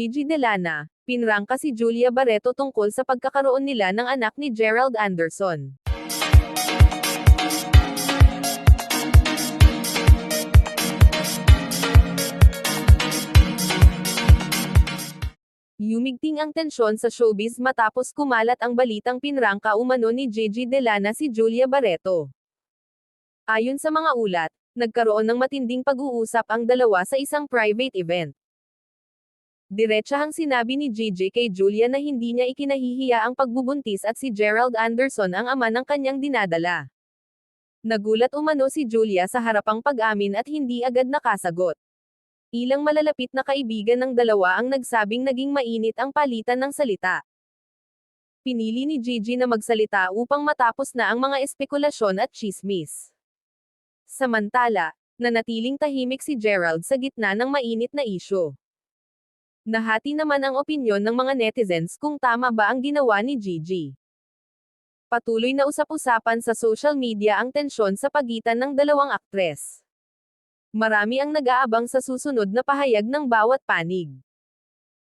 Gigi Delana, pinrangka si Julia Barreto tungkol sa pagkakaroon nila ng anak ni Gerald Anderson. Yumigting ang tensyon sa showbiz matapos kumalat ang balitang pinrangka umano ni Gigi Delana si Julia Barreto. Ayon sa mga ulat, nagkaroon ng matinding pag-uusap ang dalawa sa isang private event. Diretsahang sinabi ni Gigi kay Julia na hindi niya ikinahihiya ang pagbubuntis at si Gerald Anderson ang ama ng kanyang dinadala. Nagulat umano si Julia sa harapang pag-amin at hindi agad nakasagot. Ilang malalapit na kaibigan ng dalawa ang nagsabing naging mainit ang palitan ng salita. Pinili ni Gigi na magsalita upang matapos na ang mga espekulasyon at chismis. Samantala, nanatiling tahimik si Gerald sa gitna ng mainit na isyo. Nahati naman ang opinyon ng mga netizens kung tama ba ang ginawa ni Gigi. Patuloy na usap-usapan sa social media ang tensyon sa pagitan ng dalawang aktres. Marami ang nag-aabang sa susunod na pahayag ng bawat panig.